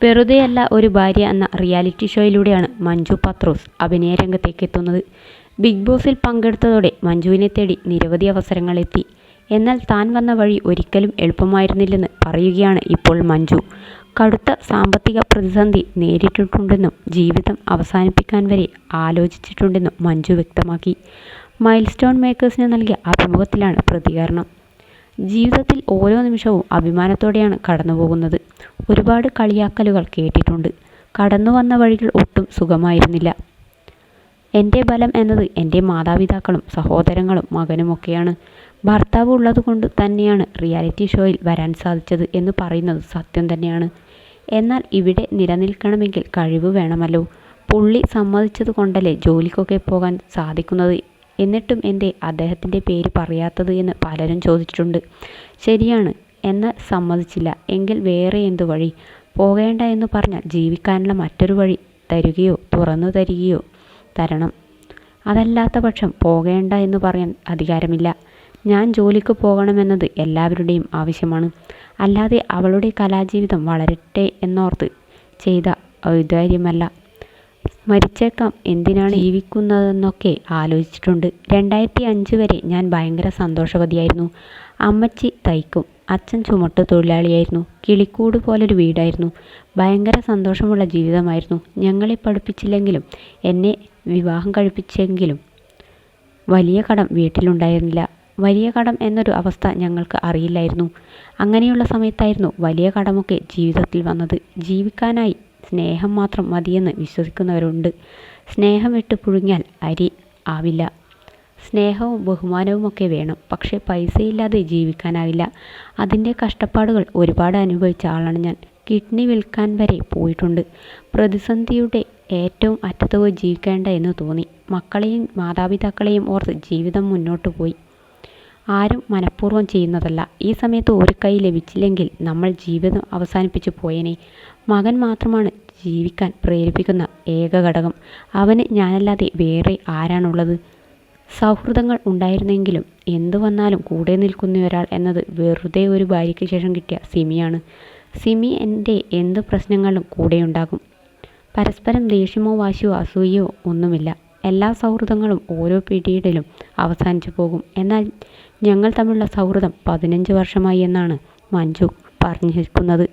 വെറുതെയല്ല ഒരു ഭാര്യ എന്ന റിയാലിറ്റി ഷോയിലൂടെയാണ് മഞ്ജു പത്രോസ് അഭിനയ രംഗത്തേക്ക് എത്തുന്നത് ബിഗ് ബോസിൽ പങ്കെടുത്തതോടെ മഞ്ജുവിനെ തേടി നിരവധി അവസരങ്ങളെത്തി എന്നാൽ താൻ വന്ന വഴി ഒരിക്കലും എളുപ്പമായിരുന്നില്ലെന്ന് പറയുകയാണ് ഇപ്പോൾ മഞ്ജു. കടുത്ത സാമ്പത്തിക പ്രതിസന്ധി നേരിട്ടിട്ടുണ്ടെന്നും ജീവിതം അവസാനിപ്പിക്കാൻ വരെ ആലോചിച്ചിട്ടുണ്ടെന്നും മഞ്ജു വ്യക്തമാക്കി. മൈൽസ്റ്റോൺ മേക്കേഴ്സിന് നൽകിയ അഭിമുഖത്തിലാണ് പ്രതികരണം. ജീവിതത്തിൽ ഓരോ നിമിഷവും അഭിമാനത്തോടെയാണ് കടന്നുപോകുന്നത്. ഒരുപാട് കളിയാക്കലുകൾ കേട്ടിട്ടുണ്ട്. കടന്നു വന്ന വഴികൾ ഒട്ടും സുഖമായിരുന്നില്ല. എന്റെ ബലം എന്നത് എന്റെ മാതാപിതാക്കളും സഹോദരങ്ങളും മകനുമൊക്കെയാണ്. ഭർത്താവ് ഉള്ളതുകൊണ്ട് തന്നെയാണ് റിയാലിറ്റി ഷോയിൽ വരാൻ സാധിച്ചത് എന്ന് പറയുന്നത് സത്യം തന്നെയാണ്. എന്നാൽ ഇവിടെ നിലനിൽക്കണമെങ്കിൽ കഴിവ് വേണമല്ലോ. പുള്ളി സമ്മതിച്ചത് കൊണ്ടല്ലേ ജോലിക്കൊക്കെ പോകാൻ സാധിക്കുന്നത് എന്നിട്ടും എന്റെ അദ്ദേഹത്തിന്റെ പേര് പറയാത്തത് എന്ന് പലരും ചോദിച്ചിട്ടുണ്ട്. ശരിയാണ് എന്നാൽ സമ്മതിച്ചില്ല. എങ്കിൽ വേറെ എന്തു വഴി? പോകേണ്ട എന്ന് പറഞ്ഞാൽ ജീവിക്കാനുള്ള മറ്റൊരു വഴി തരുകയോ തുറന്നു തരികയോ തരണം. അതല്ലാത്ത പക്ഷം പോകേണ്ട എന്ന് പറയാൻ അധികാരമില്ല. ഞാൻ ജോലിക്ക് പോകണമെന്നത് എല്ലാവരുടെയും ആവശ്യമാണ്. അല്ലാതെ അവളുടെ കലാജീവിതം വളരട്ടെ എന്നോർത്ത് ചെയ്ത ഔദാര്യമല്ല. മരിച്ചേക്കാം. എന്തിനാണ് ജീവിക്കുന്നതെന്നൊക്കെ ആലോചിച്ചിട്ടുണ്ട്. രണ്ടായിരത്തി അഞ്ച് വരെ ഞാൻ ഭയങ്കര സന്തോഷവതിയായിരുന്നു. അമ്മച്ചി തയ്ക്കും അച്ഛൻ ചുമട്ട് തൊഴിലാളിയായിരുന്നു. കിളിക്കൂട് പോലൊരു വീടായിരുന്നു. ഭയങ്കര സന്തോഷമുള്ള ജീവിതമായിരുന്നു. ഞങ്ങളെ പഠിപ്പിച്ചില്ലെങ്കിലും എന്നെ വിവാഹം കഴിപ്പിച്ചെങ്കിലും വലിയ കടം വീട്ടിലുണ്ടായിരുന്നില്ല. വലിയ കടം എന്നൊരു അവസ്ഥ ഞങ്ങൾക്ക് അറിയില്ലായിരുന്നു. അങ്ങനെയുള്ള സമയത്തായിരുന്നു വലിയ കടമൊക്കെ ജീവിതത്തിൽ വന്നത്. ജീവിക്കാനായി സ്നേഹം മാത്രം മതിയെന്ന് വിശ്വസിക്കുന്നവരുണ്ട്. സ്നേഹം വിട്ട് പുഴുങ്ങിയാൽ അരി ആവില്ല. സ്നേഹവും ബഹുമാനവും ഒക്കെ വേണം. പക്ഷേ പൈസയില്ലാതെ ജീവിക്കാനാവില്ല. അതിന്റെ കഷ്ടപ്പാടുകൾ ഒരുപാട് അനുഭവിച്ച ആളാണ് ഞാൻ. കിഡ്നി വിൽക്കാൻ വരെ പോയിട്ടുണ്ട്. പ്രതിസന്ധിയുടെ ഏറ്റവും അറ്റത്ത് പോയി ജീവിക്കേണ്ട എന്ന് തോന്നി. മക്കളെയും മാതാപിതാക്കളെയും ഓർത്ത് ജീവിതം മുന്നോട്ട് പോയി. ആരും മനഃപൂർവം ചെയ്യുന്നതല്ല. ഈ സമയത്ത് ഒരു കൈ ലഭിച്ചില്ലെങ്കിൽ നമ്മൾ ജീവിതം അവസാനിപ്പിച്ചു പോയേനെ. മകൻ മാത്രമാണ് ജീവിക്കാൻ പ്രേരിപ്പിക്കുന്ന ഏക ഘടകം. അവന് ഞാനല്ലാതെ വേറെ ആരാണുള്ളത്? സൗഹൃദങ്ങൾ ഉണ്ടായിരുന്നെങ്കിലും എന്തു വന്നാലും കൂടെ നിൽക്കുന്നൊരാൾ എന്നത് വെറുതെ ഒരു ഭാര്യയ്ക്ക് ശേഷം കിട്ടിയ സിമിയാണ്. സിമി എന്റെ എന്ത് പ്രശ്നങ്ങളിലും കൂടെയുണ്ടാകും. പരസ്പരം ദേഷ്യമോ വാശിയോ അസൂയയോ ഒന്നുമില്ല. എല്ലാ സൗഹൃദങ്ങളും ഓരോ പിടിയിടലും അവസാനിച്ചു പോകും. എന്നാൽ ഞങ്ങൾ തമ്മിലുള്ള സൗഹൃദം പതിനഞ്ച് വർഷമായി എന്നാണ് മഞ്ജു പറഞ്ഞിരിക്കുന്നത്.